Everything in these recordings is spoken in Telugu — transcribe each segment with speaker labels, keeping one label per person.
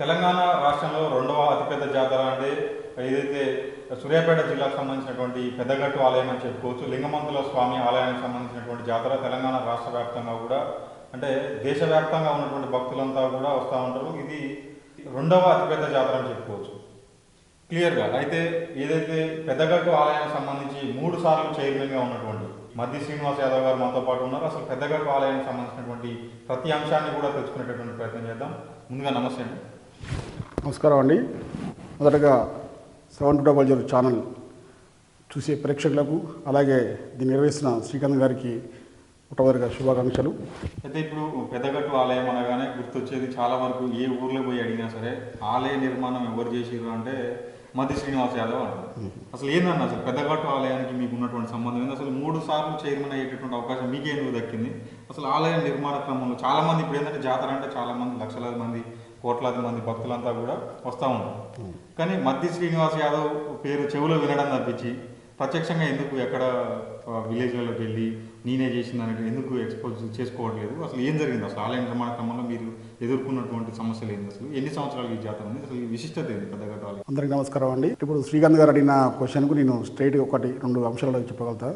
Speaker 1: తెలంగాణ రాష్ట్రంలో రెండవ అతిపెద్ద జాతర అంటే ఏదైతే సూర్యాపేట జిల్లాకు సంబంధించినటువంటి పెద్దగట్టు ఆలయం అని చెప్పుకోవచ్చు లింగమంతుల స్వామి ఆలయానికి సంబంధించినటువంటి జాతర తెలంగాణ రాష్ట్ర వ్యాప్తంగా కూడా అంటే దేశవ్యాప్తంగా ఉన్నటువంటి భక్తులంతా కూడా వస్తూ ఉంటారు. ఇది రెండవ అతిపెద్ద జాతర అని చెప్పుకోవచ్చు. క్లియర్గా? అయితే ఏదైతే పెద్దగట్టు ఆలయానికి సంబంధించి మూడు సార్లు చైర్మన్గా ఉన్నటువంటి మద్ది శ్రీనివాస్ యాదవ్ గారు మాతో పాటు ఉన్నారు. అసలు పెద్దగట్టు ఆలయానికి సంబంధించినటువంటి ప్రతి అంశాన్ని కూడా తెలుసుకునేటటువంటి ప్రయత్నం చేద్దాం. ముందుగా నమస్తే అండి.
Speaker 2: నమస్కారం అండి. మొదటగా seven two double zero channel చూసే ప్రేక్షకులకు అలాగే దీన్ని నిర్వహిస్తున్న శ్రీకాంత్ గారికి మొట్టమొదటిగా శుభాకాంక్షలు.
Speaker 1: అయితే ఇప్పుడు పెద్దగట్టు ఆలయం అనగానే గుర్తొచ్చేది చాలా వరకు ఏ ఊర్లో పోయి అడిగినా సరే ఆలయ నిర్మాణం ఎవరు చేసిర్రు అంటే మద్ది శ్రీనివాస్ యాదవ్ అంటారు అసలు ఏందన్న అసలు పెద్దగట్టు ఆలయానికి మీకు ఉన్నటువంటి సంబంధం ఏంది? అసలు మూడు సార్లు చైర్మన్ అయ్యేటటువంటి అవకాశం మీకే ఎందుకు దక్కింది? అసలు ఆలయ నిర్మాణ క్రమంలో చాలా మంది ఇప్పుడు ఏంటంటే జాతర అంటే చాలా మంది లక్షలాది మంది కోట్లాది మంది భక్తులంతా కూడా వస్తూ ఉంటారు కానీ మద్ది శ్రీనివాస్ యాదవ్ పేరు చెవులో వినడం తప్పించి ప్రత్యక్షంగా ఎందుకు ఎక్కడ విలేజ్లలోకి వెళ్ళి నేనే చేసిందని ఎందుకు ఎక్స్పోజ్ చేసుకోవట్లేదు? అసలు ఏం జరిగింది? అసలు ఆలయ నిర్మాణ క్రమంలో మీరు ఎదుర్కొన్నటువంటి సమస్యలు ఏంది అసలు? ఎన్ని సంవత్సరాలు ఈ జాతర ఉంది? అసలు ఈ విశిష్టత ఏంది ఆలయం
Speaker 2: అందరికీ నమస్కారం అండి. ఇప్పుడు శ్రీకాంత్ గారు అడిగిన క్వశ్చన్కు నేను స్ట్రైట్ ఒకటి రెండు అంశాలు చెప్పగలుగుతా.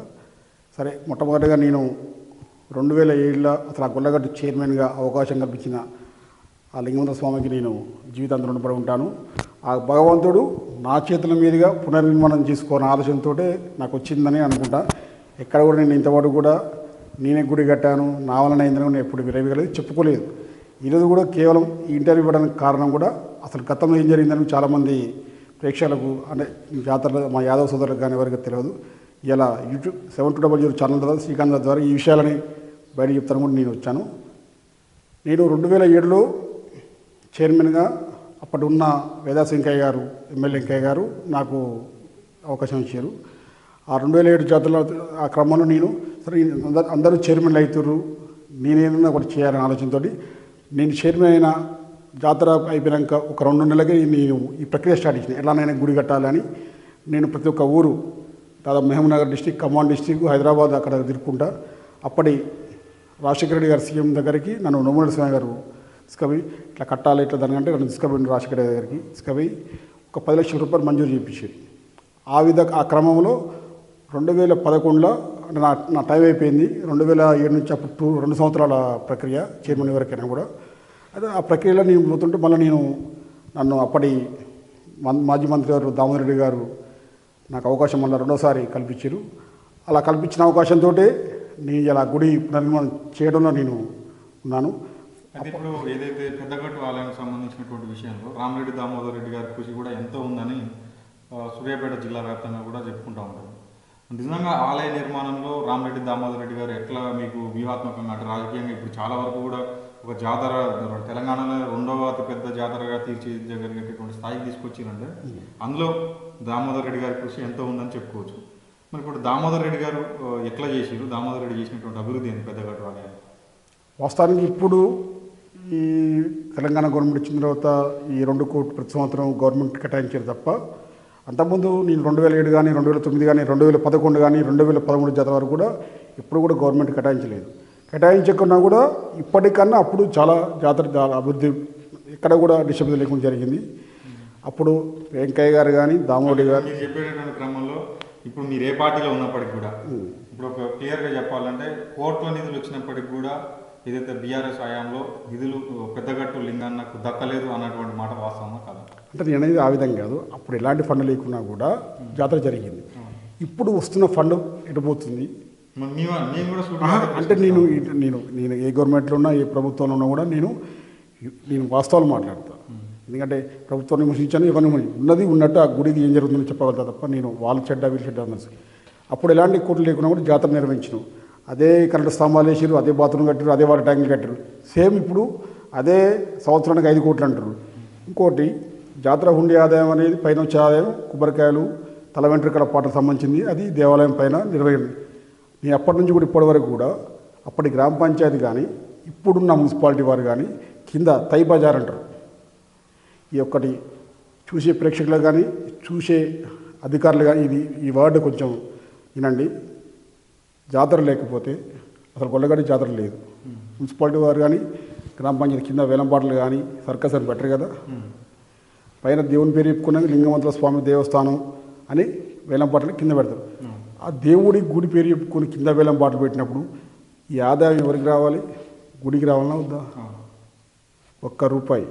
Speaker 2: సరే మొట్టమొదటిగా నేను రెండు వేల ఏడులో అసలు ఆ గొల్లగట్టు చైర్మన్గా అవకాశం కల్పించిన ఆ లింగమంత స్వామికి నేను జీవితాంతం రుణపడి ఉంటాను. ఆ భగవంతుడు నా చేతుల మీదుగా పునర్నిర్మాణం చేసుకోని ఆలోచనతో నాకు వచ్చిందని అనుకుంటా. ఎక్కడ కూడా నేను ఇంతవరకు కూడా నేనే గుడి కట్టాను. నా వలన అయిందని నేను ఎప్పుడు విరవిగలేదు చెప్పుకోలేదు. ఈరోజు కూడా కేవలం ఈ ఇంటర్వ్యూ ఇవ్వడానికి కారణం కూడా అసలు గతంలో ఏం జరిగిందని చాలామంది ప్రేక్షకులకు అంటే జాతర మా యాదవ సోదరులకు కానీ ఎవరికి తెలియదు. ఇలా YouTube seven two double zero channel ద్వారా శ్రీకాంత్ ద్వారా ఈ విషయాలని బయట చెప్తాను కూడా నేను వచ్చాను. నేను రెండు వేల ఏడులో చైర్మన్గా అప్పటి ఉన్న వేదాస్ వెంకయ్య గారు ఎమ్మెల్యే వెంకయ్య గారు నాకు అవకాశం ఇచ్చారు. ఆ రెండు వేల ఏడు జాతరలో ఆ క్రమంలో నేను సరే అందరూ అందరూ చైర్మన్లు అవుతారు నేనేదన్నా ఒకటి చేయాలనే ఆలోచనతో నేను చైర్మన్ అయిన జాతర అయిపోయాక ఒక రెండు నెలలకి నేను ఈ ప్రక్రియ స్టార్ట్ చేసిన. ఎలానైనా గుడి కట్టాలని నేను ప్రతి ఒక్క ఊరు దాదాపు మహబూబ్నగర్ డిస్టిక్ ఖమ్మం డిస్టిక్ హైదరాబాద్ అక్కడ తిరుక్కుంటా. అప్పటి రాజశేఖర రెడ్డి గారి సీఎం దగ్గరికి నన్ను నోముల స్వామి గారు తీసుకవి ఇట్లా కట్టాలి ఇట్లా దానికంటే నన్ను తీసుకుపోయింది రాజశేఖర గారికి దగ్గరికి ఒక పది లక్షల రూపాయలు మంజూరు చేయించారు. ఆ విధ ఆ క్రమంలో రెండు వేల పదకొండులో అంటే నా నా టైం అయిపోయింది. రెండు వేల ఏడు నుంచి అప్పుడు టూ రెండు సంవత్సరాల ప్రక్రియ చైర్మన్ వరకైనా కూడా. అయితే ఆ ప్రక్రియలో నేను పోతుంటే మళ్ళీ నేను నన్ను అప్పటి మాజీ మంత్రి గారు దామోదర్ రెడ్డి గారు నాకు అవకాశం మళ్ళీ రెండోసారి కల్పించారు. అలా కల్పించిన అవకాశంతో నేను ఇలా గుడి పునర్నిర్మాణం చేయడంలో నేను ఉన్నాను.
Speaker 1: అయితే ఇప్పుడు ఏదైతే పెద్దగట్టు ఆలయానికి సంబంధించినటువంటి విషయంలో రామరెడ్డి దామోదర్ రెడ్డి గారి కృషి కూడా ఎంతో ఉందని సూర్యాపేట జిల్లా వ్యాప్తంగా కూడా చెప్పుకుంటా ఉంటారు. నిజంగా ఆలయ నిర్మాణంలో రామరెడ్డి దామోదర్ రెడ్డి గారు ఎట్లా మీకు వ్యూహాత్మకంగా అంటే రాజకీయంగా ఇప్పుడు చాలా వరకు కూడా ఒక జాతర తెలంగాణలో రెండవ అతిపెద్ద జాతరగా తీర్చిదిద్దగలిగేటటువంటి స్థాయికి తీసుకొచ్చిందంటే అందులో దామోదర్ రెడ్డి గారి కృషి ఎంతో ఉందని చెప్పుకోవచ్చు. మరి ఇప్పుడు దామోదర్ రెడ్డి గారు ఎట్లా చేసారు దామోదర్ రెడ్డి చేసినటువంటి అభివృద్ధి ఏంది పెద్దగట్టు ఆలయం
Speaker 2: వాస్తవానికి ఇప్పుడు ఈ తెలంగాణ గవర్నమెంట్ వచ్చిన తర్వాత ఈ రెండు కోట్లు ప్రతి సంవత్సరం గవర్నమెంట్ కేటాయించారు తప్ప అంతకుముందు నేను రెండు వేల ఏడు కానీ రెండు వేల తొమ్మిది కానీ రెండు వేల పదకొండు కానీ రెండు వేల పదమూడు జాతర వరకు కూడా ఇప్పుడు కూడా గవర్నమెంట్ కేటాయించలేదు. కేటాయించకుండా కూడా ఇప్పటికన్నా అప్పుడు చాలా జాతర చాలా అభివృద్ధి ఎక్కడ కూడా డిస్టర్బెన్స్ లేకుండా జరిగింది. అప్పుడు వెంకయ్య గారు కానీ దామోడి గారు
Speaker 1: చెప్పేటటువంటి క్రమంలో ఇప్పుడు మీరు ఏ పార్టీలో ఉన్నప్పటికీ కూడా ఇప్పుడు ఒక క్లియర్గా చెప్పాలంటే కోట్ల నిధులు వచ్చినప్పటికి కూడా ఏదైతే బీఆర్ఎస్ హయాంలో నిధులు పెద్దగట్టు లింగాన్నకు దక్కలేదు అన్నటువంటి మాట వాస్తవమా కదా?
Speaker 2: అంటే నేను అనేది ఆ విధంగా కాదు. అప్పుడు ఎలాంటి ఫండ్ లేకున్నా కూడా జాతర జరిగింది. ఇప్పుడు వస్తున్న ఫండ్ ఎటుపోతుంది అంటే నేను నేను నేను ఏ గవర్నమెంట్లో ఉన్నా ఏ ప్రభుత్వంలో ఉన్నా కూడా నేను నేను వాస్తవాలు మాట్లాడతా. ఎందుకంటే ప్రభుత్వాన్ని విమర్శించాను విమర్శించను. ఉన్నది ఉన్నట్టు ఆ గుడికి ఏం జరుగుతుందో చెప్పగలుగుతా తప్ప నేను వాళ్ళు చెడ్డ వీళ్ళు చెడ్డ అప్పుడు ఎలాంటి కోట్లు లేకున్నా కూడా జాతర నిర్వహించను. అదే కరెంటు స్తంభాలు వేసారు అదే బాత్రూమ్ కట్టారు అదే వాటర్ ట్యాంకులు కట్టారు సేమ్ ఇప్పుడు అదే సంవత్సరానికి ఐదు కోట్లు అంటారు ఇంకోటి జాతర హుండీ ఆదాయం అనేది పైన వచ్చే ఆదాయం కొబ్బరికాయలు తల వెంట్రుకల పాటకు సంబంధించింది. అది దేవాలయం పైన నిర్వహింది నేను అప్పటి నుంచి కూడా ఇప్పటి వరకు కూడా అప్పటి గ్రామ పంచాయతీ కానీ ఇప్పుడున్న మున్సిపాలిటీ వారు కానీ కింద తై బజార్ అంటారు. ఈ ఒక్కటి చూసే ప్రేక్షకులు కానీ చూసే అధికారులు కానీ ఇది ఈ వర్డ్ కొంచెం వినండి. జాతర లేకపోతే అసలు గొల్లగడ్డ జాతర లేదు. మున్సిపాలిటీ వారు కానీ గ్రామ పంచాయతీ కింద వేలంపాటలు కానీ సర్కస్ అని పెట్టరు కదా. పైన దేవుని పేరు చెప్పుకున్నాక లింగమంతుల స్వామి దేవస్థానం అని వేలంపాటలు కింద పెడతారు. ఆ దేవుడి గుడి పేరు చెప్పుకొని కింద వేలంపాటలు పెట్టినప్పుడు ఈ ఆదాయం ఎవరికి రావాలి? గుడికి రావాలన్నా వద్దా? ఒక్క రూపాయి.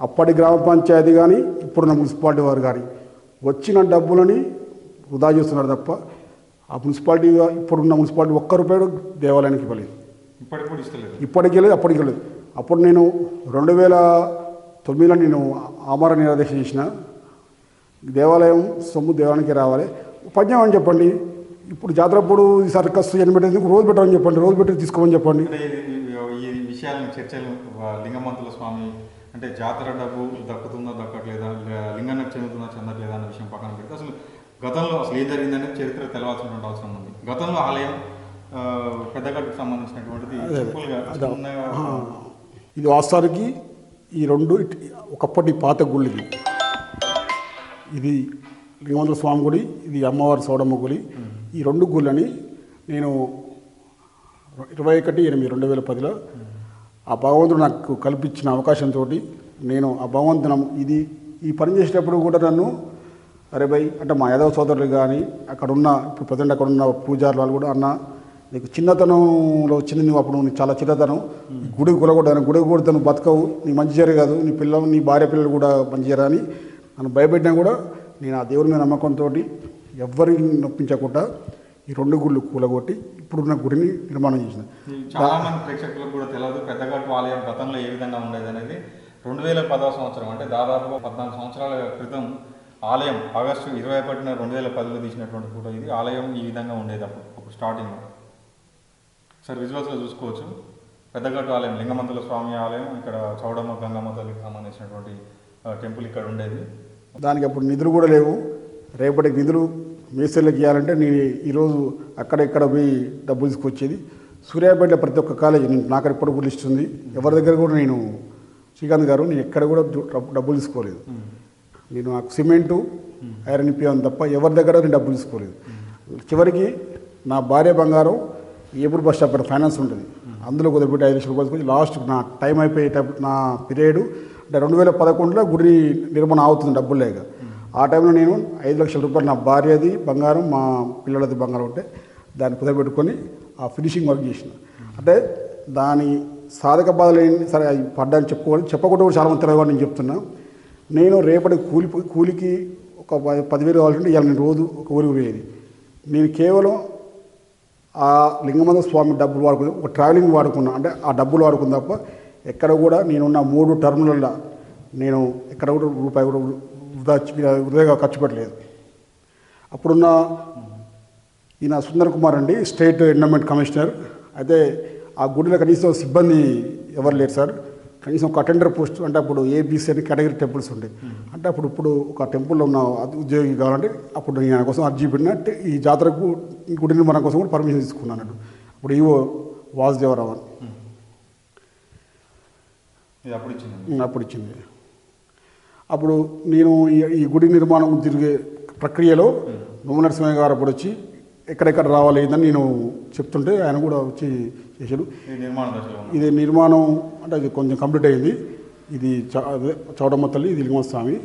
Speaker 2: అప్పటి గ్రామ పంచాయతీ కానీ ఇప్పుడున్న మున్సిపాలిటీ వారు కానీ వచ్చిన డబ్బులని వృధా చేస్తున్నారు తప్ప ఆ మున్సిపాలిటీ ఇప్పుడున్న మున్సిపాలిటీ ఒక్క రూపాయి దేవాలయానికి ఇవ్వలేదు.
Speaker 1: ఇప్పటికి
Speaker 2: లేదు అప్పటికి లేదు అప్పుడు నేను రెండు వేల తొమ్మిదిలో నేను ఆమర నిరాదేశ చేసిన. దేవాలయం సొమ్ము దేవాలయానికి రావాలి. పద్యం అని చెప్పండి? ఇప్పుడు జాతరప్పుడు ఈ సర్కస్ ఎన్ని పెట్టేందుకు రోజు పెట్టమని చెప్పండి రోజు పెట్టి తీసుకోమని చెప్పండి.
Speaker 1: ఈ విషయాలను చర్చలు లింగమంతుల స్వామి అంటే జాతర డబ్బు దక్కుతుందా దక్కట్లేదా లింగానికి చెందుతుందా చెందట్లేదా అన్న విషయం పక్కన పెడితే అసలు గతంలో అసలు ఏం జరిగిందనేది చరిత్ర తెలవాల్సినటువంటి అవసరం ఉంది. గతంలో ఆలయం ఆ, పెద్దగట్టుకు సంబంధించినటువంటిది
Speaker 2: ఇది వాస్తవానికి ఈ రెండు ఒకప్పటి పాత గుళ్ళు ఇది. ఇది లింగమంతుల స్వామి గుడి ఇది అమ్మవారి సోడమ్మ గుడి. ఈ రెండు గుళ్ళని నేను ఇరవై ఒకటి ఎనిమిది రెండు వేల పదిలో ఆ భగవంతుడు నాకు కల్పించిన అవకాశంతో నేను ఆ భగవంతునం ఇది ఈ పని చేసేటప్పుడు కూడా నన్ను అరే భయ్ అంటే మా యాదవ సోదరులు కానీ అక్కడ ఉన్న ఇప్పుడు ప్రజెంట్ అక్కడ ఉన్న పూజారులు వాళ్ళు కూడా అన్న నీకు చిన్నతనంలో చిన్న నువ్వు అప్పుడు నీకు చాలా చిన్నతనం. ఈ గుడి కూలగొట్టాను గుడి కొడితే నువ్వు బతకవు నీ మంచి జరగదు నీ పిల్లలు నీ భార్య పిల్లలు కూడా మంచి జరగని నన్ను భయపెట్టినా కూడా నేను ఆ దేవుని మీద నమ్మకంతో ఎవరిని నొప్పించకుండా ఈ రెండు గుళ్ళు కూలగొట్టి ఇప్పుడున్న గుడిని నిర్మాణం చేసిన.
Speaker 1: చాలా మంది ప్రేక్షకులకు కూడా తెలియదు పెద్దగట్టు ఆలయం గతంలో ఏ విధంగా ఉండేది అనేది రెండు వేల పదవ సంవత్సరం అంటే దాదాపు పద్నాలుగు సంవత్సరాల క్రితం ఆలయం ఆగస్టు ఇరవై ఒకటిన రెండు వేల పదిలో తీసినటువంటి ఫోటో ఇది. ఆలయం ఈ విధంగా ఉండేది అప్పుడు స్టార్టింగ్. సార్ విజువల్స్లో చూసుకోవచ్చు. పెద్దగట్టు ఆలయం లింగమంతుల స్వామి ఆలయం ఇక్కడ చౌడమ్మ గంగమ్మ తల్లికి సంబంధించినటువంటి టెంపుల్ ఇక్కడ ఉండేది.
Speaker 2: దానికి అప్పుడు నిధులు కూడా లేవు. రేపటికి నిధులు మేస్త్రీలకు ఇవ్వాలంటే నేను ఈరోజు అక్కడ ఇక్కడ పోయి డబ్బులు తీసుకొచ్చేది. సూర్యాపేట ప్రతి ఒక్క కాలేజీ నేను నాకు ఎప్పుడు కూడా లిస్ట్ ఉంది. ఎవరి దగ్గర కూడా నేను శ్రీకాంత్ గారు నేను ఎక్కడ కూడా డబ్బులు తీసుకోలేదు. నేను నాకు సిమెంటు ఐరన్ ఇప్పాను తప్ప ఎవరి దగ్గర నేను డబ్బులు తీసుకోలేదు. చివరికి నా భార్య బంగారం ఎప్పుడు బస్ స్టాప్ ఫైనాన్స్ ఉంటుంది. అందులో కుదిరిపెట్టి ఐదు లక్షల రూపాయలు లాస్ట్ నా టైం అయిపోయేటప్పుడు నా పీరియడ్ అంటే రెండు వేల పదకొండులో గుడి నిర్మాణం అవుతుంది డబ్బులు లేక. ఆ టైంలో నేను ఐదు లక్షల రూపాయలు నా భార్యది బంగారం మా పిల్లలది బంగారం ఉంటే దాన్ని కుదరబెట్టుకొని ఆ ఫినిషింగ్ వర్క్ చేసిన. అంటే దాని సాధక బాధలు ఏంటి? సరే అవి పడ్డాన్ని చెప్పుకోవాలి. చెప్పకుండా కూడా చాలా మంది తెలియదు నేను చెప్తున్నా. నేను రేపటి కూలి కూలికి ఒక పదివేలు కావాలంటే ఇవాళ నేను రోజు ఒక ఊరికి పోయేది. నేను కేవలం ఆ లింగమంద స్వామి డబ్బులు వాడుకుని ఒక ట్రావెలింగ్ వాడుకున్నా అంటే ఆ డబ్బులు వాడుకున్న తప్ప ఎక్కడ కూడా నేనున్న మూడు టర్ములలో నేను ఎక్కడ కూడా రూపాయి కూడా వృధా వృధాగా ఖర్చు పెట్టలేదు. అప్పుడున్న ఈయన సుందర్ కుమార్ అండి స్టేట్ ఎండమెంట్ కమిషనర్. అయితే ఆ గుడిలో కనీసం సిబ్బంది ఎవరు లేరు సార్? కనీసం ఒక అటెండర్ పోస్ట్ అంటే అప్పుడు ఏబీసీ అని కేటగిరీ టెంపుల్స్ ఉంటాయి అంటే అప్పుడు ఇప్పుడు ఒక టెంపుల్లో ఉన్న ఉద్యోగి కావాలంటే అప్పుడు నేను ఆయన కోసం అర్జీ పెట్టిన ఈ జాతరకు ఈ గుడి నిర్మాణం కోసం కూడా పర్మిషన్ తీసుకున్నాను అప్పుడు ఈవో వాసుదేవరావు అని.
Speaker 1: అప్పుడు ఇచ్చింది.
Speaker 2: అప్పుడు ఇచ్చింది. అప్పుడు నేను ఈ- ఈ గుడి నిర్మాణం తిరిగే ప్రక్రియలో నోమ నరసింహయ్య గారు అప్పుడు వచ్చి ఎక్కడెక్కడ రావాలి ఏందని నేను చెప్తుంటే ఆయన కూడా వచ్చి చేశాడు
Speaker 1: ఇది నిర్మాణ
Speaker 2: అంటే అది కొంచెం కంప్లీట్ అయింది. ఇది చౌడమ్మ తల్లి ఇది లింగమ స్వామి.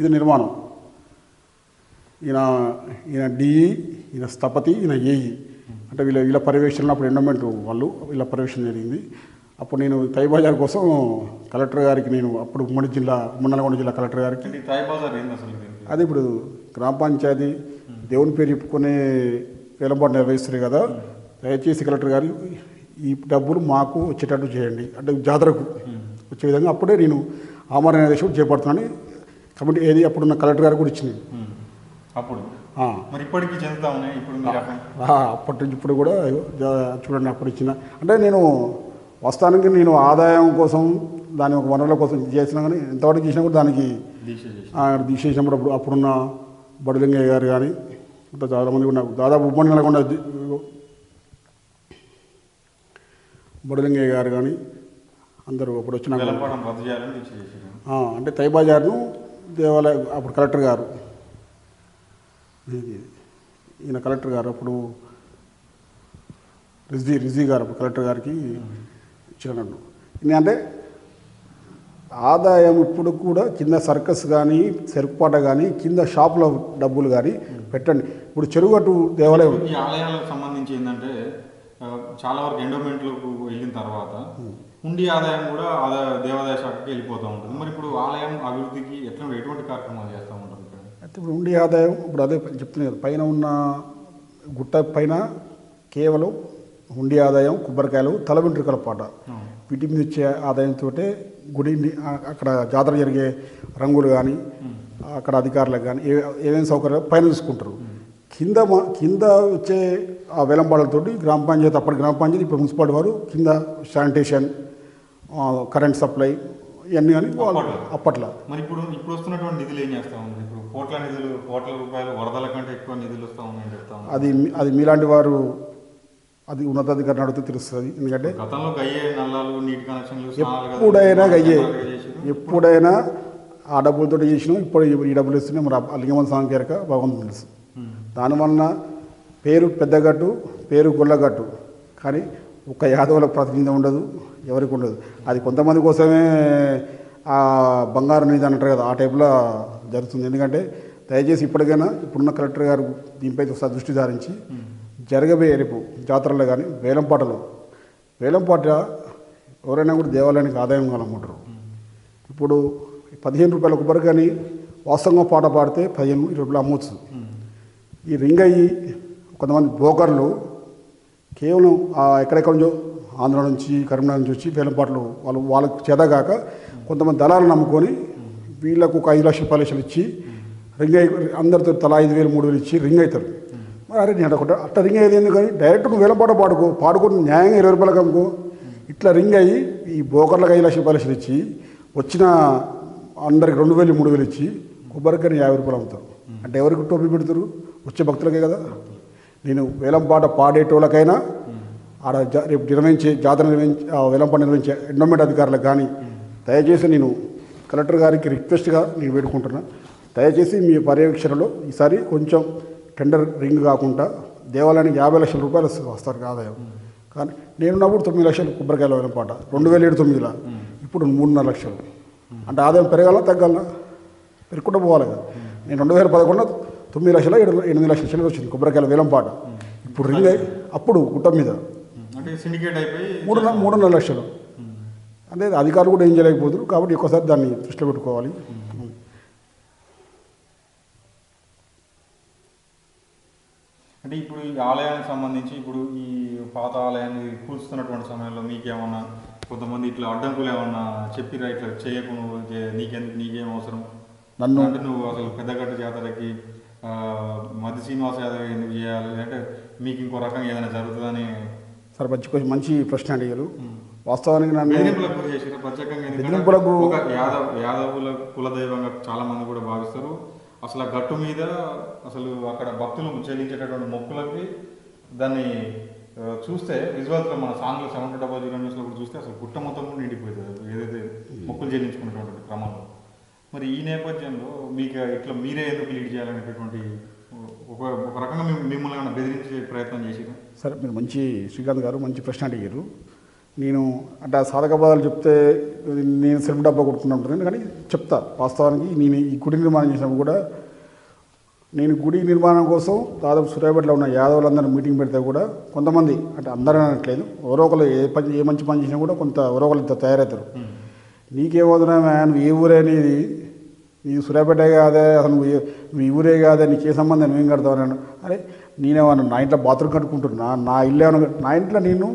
Speaker 2: ఇది నిర్మాణం. ఈయన ఈయన డిఈ ఈయన స్థపతి ఈయన ఏఈ అంటే వీళ్ళ వీళ్ళ పర్యవేక్షణ అప్పుడు ఎండోమెంట్ వాళ్ళు వీళ్ళ పర్యవేక్షణ జరిగింది. అప్పుడు నేను తైబజార్ కోసం కలెక్టర్ గారికి నేను అప్పుడు ఉమ్మడి జిల్లా ఉమ్మడి నల్గొండ జిల్లా కలెక్టర్ గారికి అదే ఇప్పుడు గ్రామ పంచాయతీ దేవుని పేరు చెప్పుకునే వేలంపాటు నిర్వహిస్తారు కదా దయచేసి కలెక్టర్ గారు ఈ డబ్బులు మాకు వచ్చేటట్టు చేయండి. అంటే జాతరకు వచ్చే విధంగా అప్పుడే నేను ఆమరణ నిర్దేశం చేపడుతున్నాను కాబట్టి ఏది అప్పుడున్న కలెక్టర్ గారు కూడా ఇచ్చింది.
Speaker 1: అప్పుడు? మరి ఇప్పటికీ చెందుతా ఉన్నాయి? ఇప్పుడు
Speaker 2: అప్పటి నుంచి ఇప్పుడు కూడా చూడండి అప్పుడు ఇచ్చిన. అంటే నేను వస్తానికి నేను ఆదాయం కోసం దాని ఒక వనరుల కోసం చేసినా కానీ ఎంతవరకు చేసినా కూడా దానికి
Speaker 1: దీక్ష చేసి
Speaker 2: ఆయన తీసేసినప్పుడు అప్పుడు అప్పుడున్న బడులింగయ్య గారు కానీ ఇంకా చాలామంది ఉన్నారు. దాదాపు ఉమ్మడి నెలకొండ బడులింగయ్య గారు కానీ అందరూ అప్పుడు వచ్చిన అంటే తైబాజార్ను దేవాలయ అప్పుడు కలెక్టర్ గారు. ఇది ఈయన కలెక్టర్ గారు అప్పుడు రిజ్వీ రిజ్వీ గారు కలెక్టర్ గారికి ఇచ్చినట్టు ఎందుకంటే ఆదాయం ఇప్పుడు కూడా కింద సర్కస్ కానీ చెరుకుపాట కానీ కింద షాపుల డబ్బులు కానీ పెట్టండి. ఇప్పుడు చెరుగట్టు దేవాలయం.
Speaker 1: ఈ ఆలయాలకు సంబంధించి ఏంటంటే చాలా వరకు ఎండోమెంట్లకు వెళ్ళిన తర్వాత హుండీ ఆదాయం కూడా ఆదాయ దేవాదాయ శాఖకి వెళ్ళిపోతూ ఉంటుంది. మరి ఇప్పుడు ఆలయం అభివృద్ధికి ఎట్లా ఎటువంటి కార్యక్రమాలు చేస్తూ ఉంటారు
Speaker 2: అయితే ఇప్పుడు ఉండే ఆదాయం ఇప్పుడు అదే చెప్తున్నాను కదా పైన ఉన్న గుట్ట పైన కేవలం ఉండి ఆదాయం కొబ్బరికాయలు తల వెంట్రుకల పాట వీటి మీద వచ్చే ఆదాయంతో గుడి అక్కడ జాతర జరిగే రంగులు కానీ అక్కడ అధికారులకు కానీ ఏ ఏమేమి సౌకర్యాలు పైన చూసుకుంటారు కింద కింద వచ్చే ఆ వేలంపాడలతోటి గ్రామ పంచాయతీ అప్పటి గ్రామ పంచాయతీ ఇప్పుడు మున్సిపాలిటీ వారు కింద శానిటేషన్ కరెంట్ సప్లై ఇవన్నీ కానీ
Speaker 1: అప్పట్లో. మరి ఇప్పుడు ఇప్పుడు వస్తున్నటువంటి నిధులు ఏం చేస్తా ఉన్నారు ఇప్పుడు కోట్ల నిధులు కోట్ల రూపాయలు వరదల కంటే ఎక్కువ నిధులు వస్తూ ఉన్నాయని చెప్తా
Speaker 2: అది అది మీలాంటి వారు అది ఉన్నతాధికారిని అడిగితే తెలుస్తుంది ఎందుకంటే
Speaker 1: గతంలో గయ్యే నల్లాలు నీటి కనెక్షన్లు
Speaker 2: ఎప్పుడైనా
Speaker 1: చేసిర్రు.
Speaker 2: ఎప్పుడైనా ఆ డబ్బులతో చేసినాం ఇప్పుడు ఈ- డబ్బులు ఇస్తూనే మరి ఆ లింగమన్ స్వామి కేరక భగవంతుడు తెలుసు. దానివలన పేరు పెద్దగట్టు పేరు గొల్లగట్టు. కానీ ఒక యాదవుల ప్రతినిధి ఉండదు ఎవరికి ఉండదు. అది కొంతమంది కోసమే ఆ బంగారు నిధి అంటారు కదా ఆ టైప్లో జరుగుతుంది. ఎందుకంటే దయచేసి ఇప్పటికైనా ఇప్పుడున్న కలెక్టర్ గారు దీనిపై ఒకసారి దృష్టి సారించి జరగబోయే రేపు జాతరలో కానీ వేలంపాటలో వేలంపాట ఎవరైనా కూడా దేవాలయానికి ఆదాయం కావాలనుకుంటారు. ఇప్పుడు పదిహేను రూపాయల కొబ్బరికాయని వాస్తవంగా పాట పాడితే పదిహేను ఇరవై రూపాయలు అమ్మవచ్చు ఈ రింగ్ అయ్యి కొంతమంది బ్రోకర్లు కేవలం ఆ ఎక్కడెక్కడ నుంచో ఆంధ్ర నుంచి కరీంనగర్ నుంచి వచ్చి వేలంపాట్లు వాళ్ళు వాళ్ళకి చేతగాక కొంతమంది దళాలను నమ్ముకొని వీళ్ళకు ఒక ఐదు లక్షలు పది లక్షలు ఇచ్చి రింగ్ అయి అందరితో తలా ఐదు వేలు మూడు వేలు ఇచ్చి రింగ్ అవుతారు మరి అరే నేను ఒకటి అట్ట రింగ్ అయ్యేది ఎందుకని డైరెక్ట్ నువ్వు వేలంపాట పాడుకో పాడుకొని న్యాయంగా ఇరవై రూపాయలకు అమ్ముకో ఇట్లా రింగ్ అయ్యి ఈ బ్రోకర్లకు ఐదు లక్షలు పది లక్షలు ఇచ్చి వచ్చిన అందరికి రెండు వేలు మూడు వేలు ఇచ్చి కొబ్బరికాయని యాభై రూపాయలు అమ్ముతారు. అంటే ఎవరికి టోపీ పెడతారు? వచ్చే భక్తులకే కదా? నేను వేలంపాట పాడేటోళ్ళకైనా ఆడ జా- రేపు నిర్వహించే జాతర నిర్వహించే ఆ నిర్వహించే ఎండోమెంట్ అధికారులకు కానీ దయచేసి నేను కలెక్టర్ గారికి రిక్వెస్ట్గా నేను వేడుకుంటున్నా. దయచేసి మీ పర్యవేక్షణలో ఈసారి కొంచెం టెండర్ రింగ్ కాకుండా దేవాలయానికి యాభై లక్షల రూపాయలు వస్తారు ఆదాయం. కానీ నేనున్నప్పుడు తొమ్మిది లక్షలు కొబ్బరికాయల వేలంపాట రెండు వేల ఏడు తొమ్మిదిలో. ఇప్పుడు మూడున్నర లక్షలు. అంటే ఆదాయం పెరగాల తగ్గాల? పెరుగుకుంటూ పోవాలి కదా. నేను రెండు వేల పదకొండు తొమ్మిది లక్షల ఏడు ఎనిమిది లక్షల చిల్లర వచ్చింది కొబ్బరికాయల వేలం పాట ఇప్పుడు రింగ్ అయ్యి అప్పుడు గుట్ట మీద.
Speaker 1: అంటే సిండికేట్ అయిపోయి
Speaker 2: మూడున్నర మూడున్నర లక్షలు. అంటే అధికారులు కూడా ఏం చేయలేకపోతున్నారు కాబట్టి ఒక్కసారి దాన్ని దృష్టిలో పెట్టుకోవాలి.
Speaker 1: అంటే ఇప్పుడు ఈ ఆలయానికి సంబంధించి ఇప్పుడు ఈ పాత ఆలయాన్ని కూల్చుతున్నటువంటి సమయంలో మీకేమన్నా కొంతమంది ఇట్లా అడ్డంకులు ఏమన్నా చెప్పిరా ఇట్లా చేయకు నువ్వు నీకెందుకు నీకేం అవసరం?
Speaker 2: నన్ను
Speaker 1: అంటే నువ్వు అసలు పెద్దగట్టు జాతరకి ఆ, మధ్య శ్రీనివాస యాదవ్ ఎందుకు చేయాలి? అంటే మీకు ఇంకో రకంగా ఏదైనా జరుగుతుందని
Speaker 2: సరే మంచి కొంచెం మంచి ప్రశ్న అడిగారు. వాస్తవానికి నన్ను
Speaker 1: బెదిరింపులకు యాదవ్ యాదవుల కులదైవంగా చాలా మంది కూడా భావిస్తారు. అసలు ఆ గట్టు మీద అసలు అక్కడ భక్తులు చెల్లించేటటువంటి మొక్కులకి దాన్ని చూస్తే విజువల్స్లో మన సాంగ్లో సెవెంటీ డబల్ జీరో న్యూస్లో కూడా చూస్తే అసలు గుట్ట మొత్తం కూడా నిండిపోతుంది. ఏదైతే మొక్కులు చెల్లించుకున్నటువంటి క్రమంలో. మరి ఈ నేపథ్యంలో మీకు ఇట్లా మీరే ఎందుకు లీడ్ చేయాలనేటటువంటి ఒక ఒక రకంగా మిమ్- మిమ్మల్ని బెదిరించే ప్రయత్నం చేసిరా
Speaker 2: సరే మీరు మంచి శ్రీకాంత్ గారు మంచి ప్రశ్న అడిగారు. నేను అంటే ఆ సాధక పదాలు చెప్తే నేను సెల్ఫ్ డబ్బా కొట్టుకుంటుంటాను కానీ చెప్తా వాస్తవానికి నేను ఈ గుడి నిర్మాణం చేసినప్పుడు కూడా నేను గుడి నిర్మాణం కోసం దాదాపు సూర్యాపేటలో ఉన్న యాదవులందరూ మీటింగ్ పెడితే కూడా కొంతమంది అంటే అందరూ అనట్లేదు ఎవరో ఒకరు ఏ పని ఏ మంచి పని చేసినా కూడా కొంత ఎవరో ఒకరు ఇంత నీకే నీకేమవుతున్నాయా నువ్వు ఏ ఊరే నీది. నీ సూర్యాపేట కాదే అసలు నువ్వు నువ్వు ఈ ఊరే కాదే నీకు ఏ సంబంధం నువ్వేం కడతావు నేను అరే నేనేమన్నా నా ఇంట్లో బాత్రూమ్ కట్టుకుంటున్నా? నా ఇల్లు ఏమన్నా నా ఇంట్లో నేను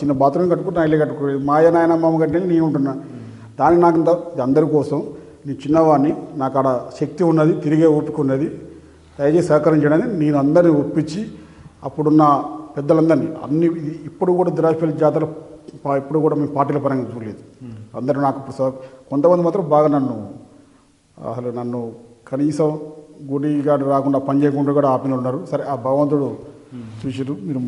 Speaker 2: చిన్న బాత్రూమ్ కట్టుకుంటున్నా నా ఇల్లు కట్టుకో మా అయ్య నాయన అమ్మమ్మ నేను ఉంటున్నా. దానికి నాకు ఇంత అందరి కోసం. నేను చిన్నవాడిని నాకు ఆడ శక్తి ఉన్నది తిరిగే ఒప్పుకున్నది ఉన్నది. దయచేసి సహకరించడానికి నేను అందరిని ఒప్పించి అప్పుడున్న పెద్దలందరినీ అన్ని ఇప్పుడు కూడా ద్రాక్షపల్లి జాతర ఇప్పుడు కూడా మేము పార్టీల పరంగా చూడలేదు. అందరూ నాకు ఇప్పుడు కొంతమంది మాత్రం బాగా నన్ను అసలు నన్ను కనీసం గుడి గాడు రాకుండా పని చేయకుండా కూడా ఆపిన ఉన్నారు. సరే ఆ భగవంతుడు చూసిరు మీరు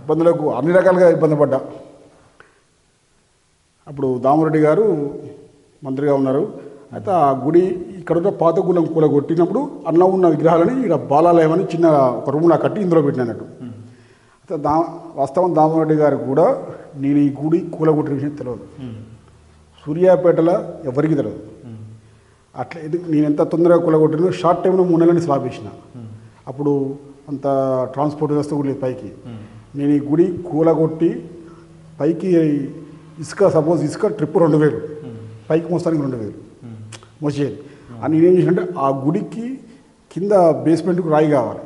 Speaker 2: ఇబ్బందులకు అన్ని రకాలుగా ఇబ్బంది పడ్డా. అప్పుడు దామరెడ్డి గారు మంత్రిగా ఉన్నారు. అయితే ఆ గుడి ఇక్కడ ఉన్న పాత గుళ్ళం కూల కొట్టినప్పుడు అన్న ఉన్న విగ్రహాలని ఇక్కడ బాలాలయం అని చిన్న ఒక రూమ్లా కట్టి ఇందులో పెట్టినట్టు దా వాస్తవం దామరెడ్డి గారికి కూడా నేను ఈ గుడి కూలగొట్టిన విషయం తెలియదు. సూర్యాపేటలో ఎవరికి తెలియదు. అట్లా ఎందుకు నేను ఎంత తొందరగా కూలగొట్టినో షార్ట్ టైంలో మూడు నెలలని స్లాబ్ వేసిన. అప్పుడు అంత ట్రాన్స్పోర్ట్ వ్యవస్థ కూడా లేదు పైకి. నేను ఈ గుడి కూలగొట్టి పైకి ఇసుక సపోజ్ ఇసుక ట్రిప్ రెండు వేలు. పైకి మోస్తానికి రెండు వేలు. మోసేది అని నేనేం చేసినంటే ఆ గుడికి కింద బేస్మెంట్కి రాయి కావాలి.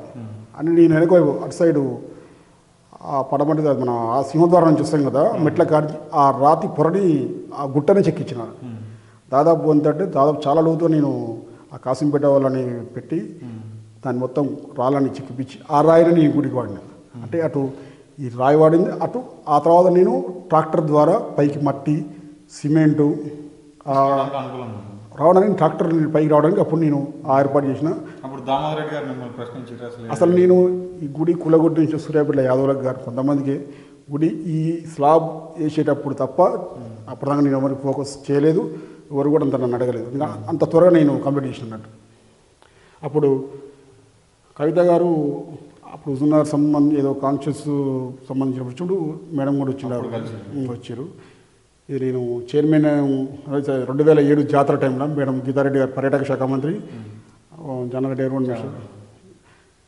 Speaker 2: అని నేను వెనక అటు సైడు ఆ పడమటి మన ఆ సింహద్వారం నుంచి వస్తాం కదా మెట్ల కాడికి ఆ రాతి పొరని ఆ గుట్టనే చెక్కించిన దాదాపు ఎంతంటే దాదాపు చాలా లోతుగా నేను ఆ కాసింపేట వాళ్ళని పెట్టి దాన్ని మొత్తం రాళ్ళని చెక్కిపించి ఆ రాయిని నేను ఈ గుడికి వాడిన. అంటే అటు ఈ రాయి వాడింది అటు ఆ తర్వాత నేను ట్రాక్టర్ ద్వారా పైకి మట్టి సిమెంటు
Speaker 1: రావడానికి
Speaker 2: ట్రాక్టర్ పైకి రావడానికి అప్పుడు నేను ఆ ఏర్పాటు చేసిన.
Speaker 1: దామోదర్ రెడ్డి గారు మిమ్మల్ని ప్రశ్నించారు అసలు
Speaker 2: అసలు నేను ఈ గుడి కులగొట్టి నుంచి సూర్యాపేట యాదవులకు గారు కొంతమందికి గుడి ఈ స్లాబ్ వేసేటప్పుడు తప్ప అప్పటిదాకా నేను ఎవరికి ఫోకస్ చేయలేదు ఎవరు కూడా అంత నన్ను అడగలేదు. అంత త్వరగా నేను కంప్లీట్ చేసినట్టు. అప్పుడు కవిత గారు అప్పుడు హుజునార్ సంబంధ ఏదో కాన్షియస్ సంబంధించిన వచ్చినప్పుడు మేడం కూడా వచ్చినారు వచ్చారు. ఇది నేను చైర్మన్ రెండు వేల ఏడు జాతర టైంలో మేడం గీతారెడ్డి గారు పర్యాటక శాఖ మంత్రి జనరెడ్డి గారు కూడా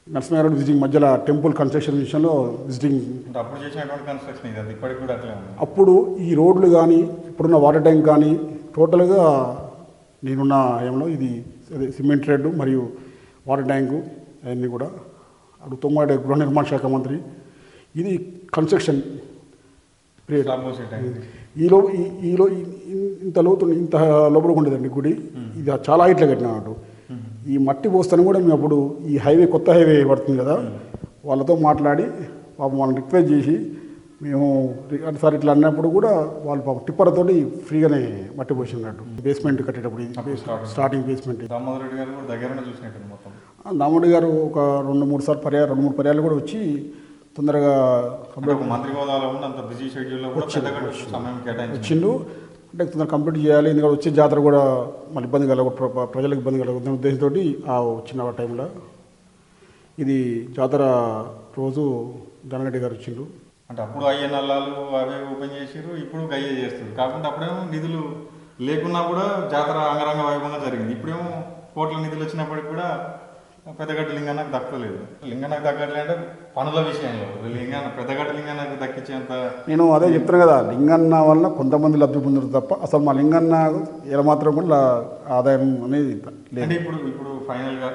Speaker 2: నరసింహారెడ్డి విజిటింగ్ మధ్యలో టెంపుల్ కన్స్ట్రక్షన్ విషయంలో విజిటింగ్
Speaker 1: అప్పుడు చేసినటువంటి కన్స్ట్రక్షన్ ఇది ఇప్పటికి కూడా అట్లే
Speaker 2: అప్పుడు ఈ రోడ్లు కానీ ఇప్పుడున్న వాటర్ ట్యాంక్ కానీ టోటల్గా నేనున్న ఏమో ఇది అదే సిమెంట్ రెడ్ మరియు వాటర్ ట్యాంకు అవన్నీ కూడా అప్పుడు తొమ్మిది గృహ నిర్మాణ శాఖ మంత్రి. ఇది కన్స్ట్రక్షన్ పీరియడ్ ఈలో ఈ- ఈలో ఇంత లోతు ఇంత లోపల ఉండేదండి గుడి. ఇది చాలా హైట్లో కట్టిన అన్నట్టు ఈ మట్టి పోస్తాను కూడా మేము అప్పుడు ఈ హైవే కొత్త హైవే పడుతుంది కదా వాళ్ళతో మాట్లాడి పాపం వాళ్ళని రిక్వెస్ట్ చేసి మేము సార్ ఇట్లా అన్నప్పుడు కూడా వాళ్ళు పాపం టిప్పర్తోటి ఫ్రీగానే మట్టి పోసినట్టు బేస్మెంట్ కట్టేటప్పుడు. స్టార్టింగ్ బేస్మెంట్ దామోడి గారు ఒక రెండు మూడు సార్లు పర్యాలు రెండు మూడు పర్యాలు కూడా వచ్చి తొందరగా
Speaker 1: మంత్రి
Speaker 2: వచ్చిండు. అంటే తొందరగా కంప్లీట్ చేయాలి. ఎందుకంటే వచ్చే జాతర కూడా మళ్ళీ ఇబ్బంది కలగ ప్ర- ప్రజలకు ఇబ్బంది కలగదు ఉద్దేశంతో ఆ వచ్చిన టైంలో ఇది జాతర రోజు ధనరెడ్డి గారు వచ్చిండ్రు
Speaker 1: అంటే అప్పుడు అయ్యే నల్లాలు అవే ఓపెన్ చేసిర్రు ఇప్పుడు అయ్యే చేస్తారు కాకుండా అప్పుడేమో నిధులు లేకున్నా కూడా జాతర అంగరంగ వైభవంగా జరిగింది. ఇప్పుడేమో కోట్ల నిధులు వచ్చినప్పటికి కూడా పెద్దగడ్డ లింగన్నకు దక్కలేదు. లింగన్నకు దక్కట్లే అంటే పనుల విషయంలో. లింగన్న పెద్దగడ్డ లింగన్నకు దక్కించేంత
Speaker 2: నేను అదే చెప్తున్నా కదా లింగన్న వల్ల కొంతమంది లబ్ధి పొందుతారు తప్ప అసలు మా లింగన్న ఎలా మాత్రం కూడా ఆదాయం అనేది లేదు.
Speaker 1: ఇప్పుడు ఇప్పుడు ఫైనల్గా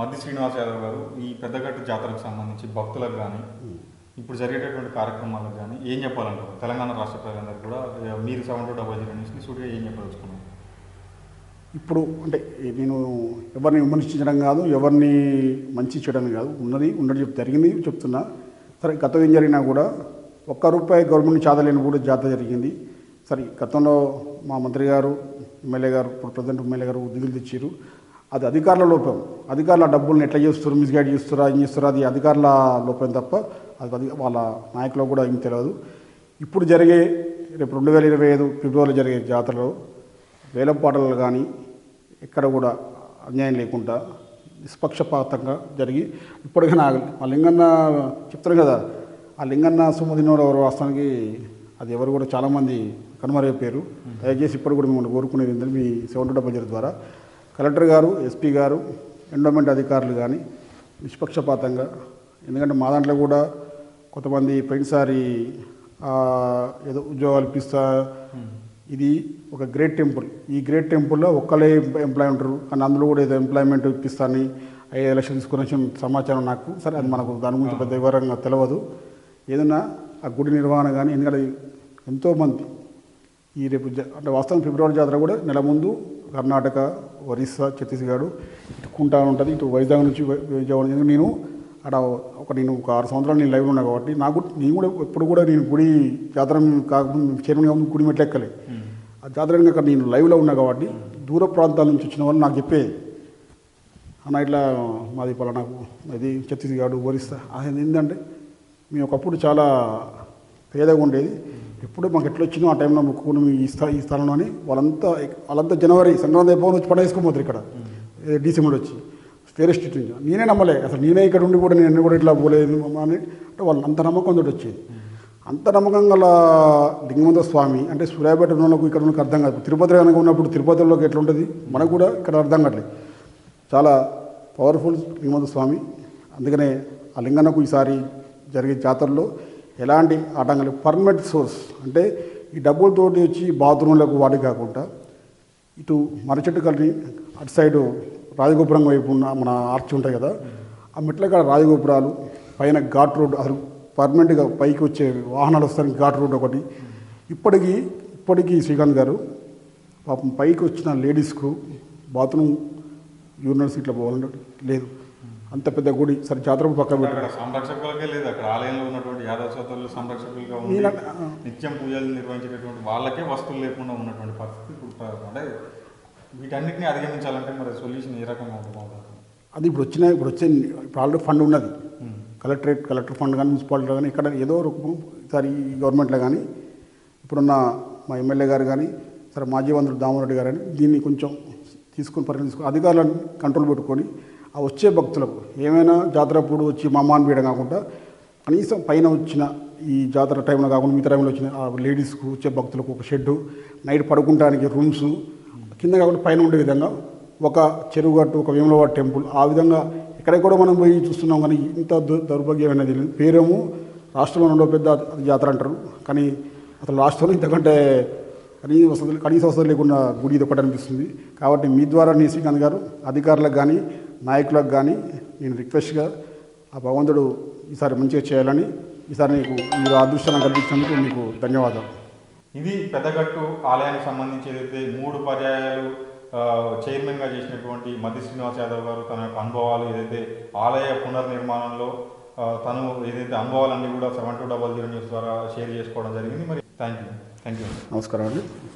Speaker 1: మద్ది శ్రీనివాస్ యాదవ్ గారు ఈ పెద్దగట్టు జాతరకు సంబంధించి భక్తులకు కానీ ఇప్పుడు జరిగేటటువంటి కార్యక్రమాలకు కానీ ఏం చెప్పాలంటారు? తెలంగాణ రాష్ట్ర ప్రజలందరికీ కూడా మీరు సెవెన్ టూ డబల్ జీరో నుంచి సూటిగా ఏం చెప్పదలుచుకున్నారు?
Speaker 2: ఇప్పుడు అంటే నేను ఎవరిని విమర్శించడం కాదు ఎవరిని మంచి చేయడం కాదు. ఉన్నది ఉన్నది జరిగింది చెప్తున్నా. సరే గతం ఏం జరిగినా కూడా ఒక్క రూపాయి గవర్నమెంట్ చాదలేని కూడా జాతర జరిగింది. సరే గతంలో మా మంత్రి గారు ఎమ్మెల్యే గారు ఇప్పుడు ప్రజెంట్ ఎమ్మెల్యే గారు నిధులు తెచ్చారు అది అధికారుల లోపం. అధికారుల డబ్బుల్ని ఎట్లా చేస్తారు మిస్గైడ్ చేస్తారా ఏం చేస్తారా అది అధికారుల లోపం తప్ప అది అది వాళ్ళ నాయకులకు కూడా ఏం తెలియదు ఇప్పుడు జరిగే రేపు రెండు వేల ఇరవై ఐదు ఫిబ్రవరిలో జరిగే జాతరలో వేలం పాటలు కానీ ఎక్కడ కూడా అన్యాయం లేకుండా నిష్పక్షపాతంగా జరిగి ఇప్పటికైనా ఆ లింగన్న చెప్తారు కదా ఆ లింగన్న సుమదినోడు ఎవరు వాస్తవానికి అది ఎవరు కూడా చాలామంది కనుమరైపోయారు దయచేసి ఇప్పుడు కూడా మిమ్మల్ని కోరుకునేది ఏంటంటే మీ సెవెంటీ టూ జీరో ద్వారా కలెక్టర్ గారు ఎస్పీ గారు ఎండోమెంట్ అధికారులు కానీ నిష్పక్షపాతంగా ఎందుకంటే మా దాంట్లో కూడా కొంతమంది పోయినసారి ఏదో ఉద్యోగాలు ఇప్పిస్తా ఇది ఒక గ్రేట్ టెంపుల్ ఈ గ్రేట్ టెంపుల్లో ఒక్కలే ఎంప్లాయ్ ఉంటారు. కానీ అందులో కూడా ఏదో ఎంప్లాయ్మెంట్ ఇప్పిస్తాను ఐదు ఎలక్షన్స్ తీసుకుని సమాచారం నాకు. సరే అది మనకు దాని గురించి పెద్ద వివరంగా తెలియదు ఏదన్నా ఆ గుడి నిర్వహణ కానీ ఎందుకంటే ఎంతోమంది ఈ రేపు జ- అంటే వాస్తవం ఫిబ్రవరి జాతర కూడా నెల ముందు కర్ణాటక ఒరిస్సా ఛత్తీస్గఢ్ ఇటు కుంటా ఉంటుంది ఇటు వైజాగ్ నుంచి విజయవాడ. నుంచి నేను అక్కడ ఒక నేను ఒక ఆరు సంవత్సరాలు నేను లైవ్లో ఉన్నా కాబట్టి నాకు నేను కూడా ఎప్పుడు కూడా నేను గుడి జాతర కాకముందు చైర్మన్ కాకముందు గుడి మెట్లు ఎక్కలే. ఆ జాతర అక్కడ నేను లైవ్లో ఉన్నా కాబట్టి దూర ప్రాంతాల నుంచి వచ్చిన వాళ్ళు నాకు చెప్పేది అన్న ఇట్లా మాది పలానాకు అది ఛత్తీస్గఢ్ ఒరిస్సా అది ఏంటంటే మేము ఒకప్పుడు చాలా పేదగా ఉండేది. ఎప్పుడు మాకు ఎట్లా వచ్చిందో ఆ టైంలో మొక్కుకుని ఈ స్థా ఈ స్థలంలో అని వాళ్ళంతా వాళ్ళంతా జనవరి సంక్రాంతి అయిపోయి వచ్చి పండుగ వేసుకోపోతారు ఇక్కడ. డిసెంబర్ వచ్చి. వేరే నేనే నమ్మలే. అసలు నేనే ఇక్కడ ఉండి కూడా నేను కూడా ఇట్లా పోలేదు అని. అంటే వాళ్ళు అంత నమ్మకం తోటి వచ్చేది. అంత నమ్మకం గల లింగమంత స్వామి అంటే సూర్యాపేట ఉన్న వాళ్ళకు ఇక్కడ ఉన్నకు అర్థం కాదు. తిరుపతి కనుక ఉన్నప్పుడు తిరుపతిలోకి ఎట్లా ఉంటుంది? మనకు కూడా ఇక్కడ అర్థం కావట్లేదు. చాలా పవర్ఫుల్ లింగమంత స్వామి. అందుకనే ఆ లింగన్నకు ఈసారి జరిగే జాతరలో ఎలాంటి ఆటంకాలు పర్మనెంట్ సోర్స్ అంటే ఈ డబ్బులతోటి వచ్చి బాత్రూంలకు వాటి కాకుండా ఇటు మరచెట్టు కలిగి అటు సైడు రాజగోపురం వైపు ఉన్న మన ఆర్చ్ ఉంటాయి కదా ఆ మెట్ల కాడ రాజగోపురాలు పైన ఘాట్ రోడ్ అసలు పర్మనెంట్గా పైకి వచ్చే వాహనాలు వస్తానికి ఘాట్ రోడ్ ఒకటి. ఇప్పటికీ ఇప్పటికీ శ్రీకాంత్ గారు పాపం పైకి వచ్చిన లేడీస్కు బాత్రూమ్ యూరినల్ సీట్లో పోవాలంటే లేదు. అంత పెద్ద గుడి సరే జాతర పక్క పెట్టారు.
Speaker 1: సంరక్షకులకే లేదు అక్కడ ఆలయంలో ఉన్నటువంటి యాదవ సోదరులు సంరక్షకులుగా నిత్యం పూజలు నిర్వహించేటటువంటి వాళ్ళకే వస్తువులు లేకుండా ఉన్నటువంటి పరిస్థితి అంటే వీటన్నిటిని అధిగమించాలంటే మరి సొల్యూషన్ ఏ రకంగా ఉంటుంది
Speaker 2: అది ఇప్పుడు వచ్చిన ఇప్పుడు వచ్చే ఇప్పుడు ఆల్రెడీ ఫండ్ ఉన్నది. కలెక్టరేట్ కలెక్టర్ ఫండ్ కానీ మున్సిపాలిటీలో కానీ ఇక్కడ ఏదో రూపం ఈసారి ఈ గవర్నమెంట్లో కానీ ఇప్పుడున్న మా ఎమ్మెల్యే గారు కానీ సరే మాజీ మంత్రులు దామోరెడ్డి గారు కానీ దీన్ని కొంచెం తీసుకుని పరిగణ తీసుకుని అధికారులను కంట్రోల్ పెట్టుకొని ఆ వచ్చే భక్తులకు ఏమైనా జాతర అప్పుడు వచ్చి మమ్మాన్ బీయడం కాకుండా కనీసం పైన వచ్చిన ఈ జాతర టైంలో కాకుండా మిగతా టైంలో వచ్చిన ఆ లేడీస్కు వచ్చే భక్తులకు ఒక షెడ్డు నైట్ పడుకుంటానికి రూమ్స్ కింద కాకుండా పైన ఉండే విధంగా ఒక చెరువుగట్టు ఒక వేములవాడ టెంపుల్ ఆ విధంగా ఎక్కడికి కూడా మనం పోయి చూస్తున్నాం కానీ ఇంత దౌర్భాగ్యం దౌర్భాగ్యమైనది లేదు. పేరేమో రాష్ట్రంలో రెండో పెద్ద జాతర అంటారు. కానీ అసలు రాష్ట్రంలో ఇంతకంటే కనీస వసతులు కనీస వసతులు లేకుండా గుడి ఇది ఒకటి అనిపిస్తుంది. కాబట్టి మీ ద్వారా నీ శ్రీకాంత్ గారు అధికారులకు కానీ నాయకులకు కానీ నేను రిక్వెస్ట్గా ఆ భగవంతుడు ఈసారి మంచిగా చేయాలని ఈసారి నీకు మీరు అదృష్టాన్ని కల్పించినందుకు మీకు ధన్యవాదాలు.
Speaker 1: ఇది పెద్దగట్టు ఆలయానికి సంబంధించి ఏదైతే మూడు పర్యాయాలు చైర్మన్గా చేసినటువంటి మధు శ్రీనివాస్ యాదవ్ గారు తన యొక్క అనుభవాలు ఏదైతే ఆలయ పునర్నిర్మాణంలో తను ఏదైతే అనుభవాలన్నీ కూడా seven two double zero news ద్వారా షేర్ చేసుకోవడం జరిగింది. మరి థ్యాంక్ యూ థ్యాంక్ యూ
Speaker 2: నమస్కారం అండి.